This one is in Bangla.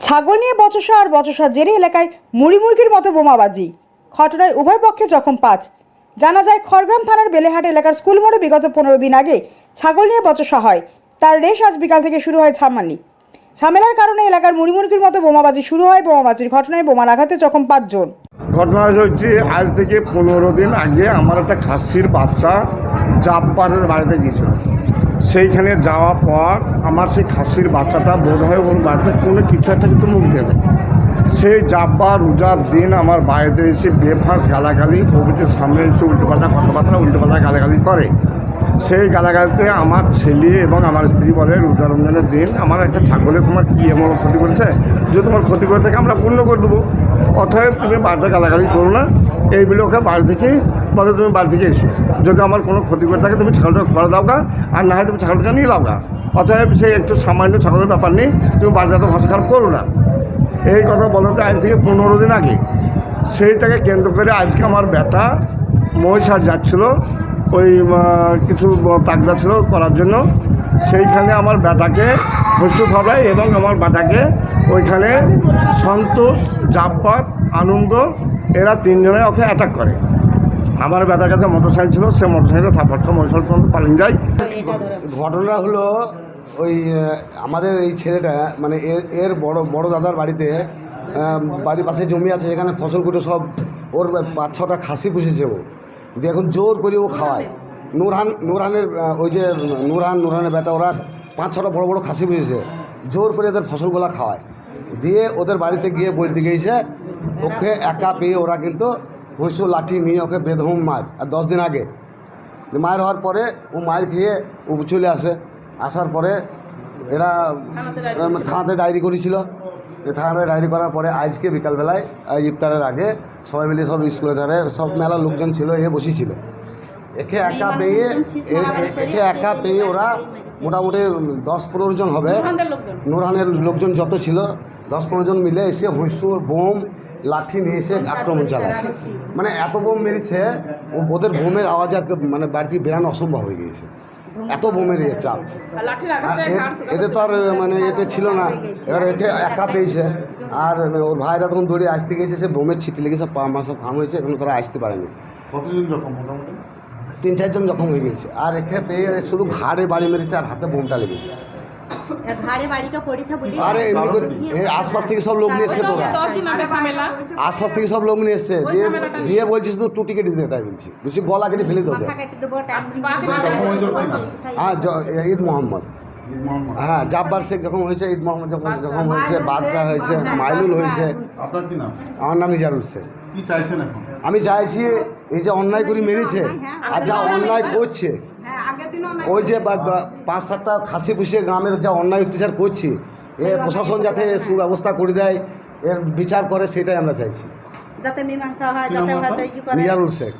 ছাগল নিয়ে বচসা আর বচসা জেরে এলাকায় মুড়ি মুরগির মতো বোমাবাজি। ঘটনায় উভয় পক্ষে জখম পাঁচ। জানা যায়, খড়গ্রাম থানার বেলেহাট এলাকার স্কুল মোড়ে বিগত পনেরো দিন আগে ছাগল নিয়ে বচসা হয়। তার রেশ আজ বিকাল থেকে শুরু হয় ঝামানি ঝামেলার কারণে এলাকার মুড়িমুরগির মতো বোমাবাজি শুরু হয় বোমাবাজির ঘটনায় বোমার আঘাতে জখম পাঁচজন। ঘটনা হচ্ছে আজ থেকে পনেরো দিন আগে আমার একটা খাসির বাচ্চা জাব্বারের বাড়িতে গিয়েছিল। সেইখানে যাওয়ার পর আমার সেই খাসির বাচ্চাটা বোধ হয় ওর বাড়িতে কোনো কিছু একটা কিন্তু মুখ দিয়ে দেয় সেই জাব্বার রোজার দিন আমার বাড়িতে এসে বেফাঁস গালাগালি প্রভৃতির সামনে এসে উল্টোপাল্টা কথাবার্তা, উল্টোপাল্টা গালাগালি করে। সেই গালাগালিতে আমার ছেলে এবং আমার স্ত্রী বলে রোজা রমজানের দিন, আমার একটা ছাগলে তোমার কী এমন ক্ষতি করেছে? যদি তোমার ক্ষতি করে থাকে আমরা পূর্ণ করে দেবো। অতএব তুমি বাড়িতে গালাগালি করো না। এই ওকে বাড়ি থেকে বলে তুমি বাড়ি থেকে এসো। যদি আমার কোনো ক্ষতি করে থাকে তুমি ছাগলটা ঘরে দাও গা, আর না হয় তুমি ছাগলটা নিয়ে দাও গা। অতএব সেই একটু সামান্য ছাগলের ব্যাপার নেই তুমি বাড়িতে এত ভাষা খারাপ করো না। এই কথা বলতে আজ থেকে পনেরো দিন আগে। সেইটাকে কেন্দ্র করে আজকে আমার ব্যথা, মহিষার যাচ্ছিল ওই কিছু তাগদা ছিল করার জন্য। সেইখানে আমার ব্যাটাকে হস্যু খাওয়ায় এবং আমার ব্যাটাকে ওইখানে সন্তোষ, জাব্বার, আনন্দ, এরা তিনজনে ওকে অ্যাটাক করে। আমার ব্যাটার কাছে মোটর সাইকেল ছিল, সে মোটর সাইকেলে থাপাটটা সাইকেল পালিয়ে যায়। ঘটনা হলো ওই আমাদের এই ছেলেটা মানে এর বড় বড় দাদার বাড়িতে বাড়ির পাশে জমি আছে, সেখানে ফসলগুলো সব ওর পাঁচ ছটা খাসি পুষেছে ও। দিয়ে এখন জোর করে ও খাওয়ায়। নুরহান নুরহানের ওই যে নুরহান নুরহানের বেটা ওরা পাঁচ ছটা বড় বড় খাসি পুষেছে জোর করে এদের ফসলগুলো খাওয়ায়। দিয়ে ওদের বাড়িতে গিয়ে বলতে গিয়েছে ওকে একা পেয়ে ওরা কিন্তু হইসু লাঠি নিয়ে ওকে বেদহম মার। আর দশ দিন আগে। মায়ের হওয়ার পরে ও মায়ের খেয়ে ও চলে আসে। আসার পরে এরা থানাতে ডায়েরি করেছিল। যে থানাতে ডায়েরি করার পরে আজকে বিকালবেলায় ইফতারের আগে সবাই মিলে সব স্কুলে ধারে সব মেলা লোকজন ছিল এ বসেছিল। একে একা পেয়ে একে একা পেয়ে ওরা মোটামুটি দশ পনেরো জন হবে। নুরহানের লোকজন। যত ছিল দশ পনেরো জন মিলে এসে হুঁসুর বোম লাঠি নিয়ে এসে আক্রমণ চালায়। মানে এত বোম মেরেছে ও ওদের বোমের আওয়াজ আর মানে বাড়িতে বেরানো অসম্ভব হয়ে গিয়েছে। এত বোমের ইয়ে চাপ আর এ- এদের তো আর মানে এতে ছিল না। এবার একে একা পেয়েছে। আর ওর ভাইরা তখন দৌড়ে আসতে গেছে সে বোমের ছিটি লেগেছে পা মা সব ফার্ম হয়েছে এখন তারা আসতে পারেনি। তিন চারজন জখম হয়ে গেছে আর একে পেয়ে শুধু ঘাড়ে বাড়ি মেরেছে আর হাতে বোমটা লেগেছে। ঘাড়ে বাড়িটা পরীক্ষা বলি। আরে এমনি করে এ আশপাশ থেকে সব লোক নিয়ে এসছে তোরা। দশ দিন আগে ঝামেলা আশপাশ থেকে সব লোক নিয়ে এসছে। দিয়ে দিয়ে বলছিস তো টুটি কেটে দিতে তাই বলছি। বেশি গলা কেটে ফেলে দেবে মাথা কেটে দেবো টাইম হ্যাঁ জ- ঈদ মোহাম্মদ। হ্যাঁ জাব্বার শেখ যখন হয়েছে ঈদ মোহাম্মদ যখন যখন হয়েছে বাদশাহ হয়েছে মাইলুল হয়েছে। আপনার কি নাম? আমার নাম ইজারুল শেখ। কি চাইছেন এখন? আমি চাইছি এই যে অন্যায় করে মেরেছে আর যা অন্যায় করছে ওই যে পাঁচ সাতটা খাসি পুষিয়ে গ্রামের যা অন্যায় অত্যাচার করছি এ প্রশাসন যাতে সুব্যবস্থা করে দেয় এর বিচার করে সেটাই আমরা চাইছি। যাতে মীমাংসা হয় যাতে নিজারুল শেখ।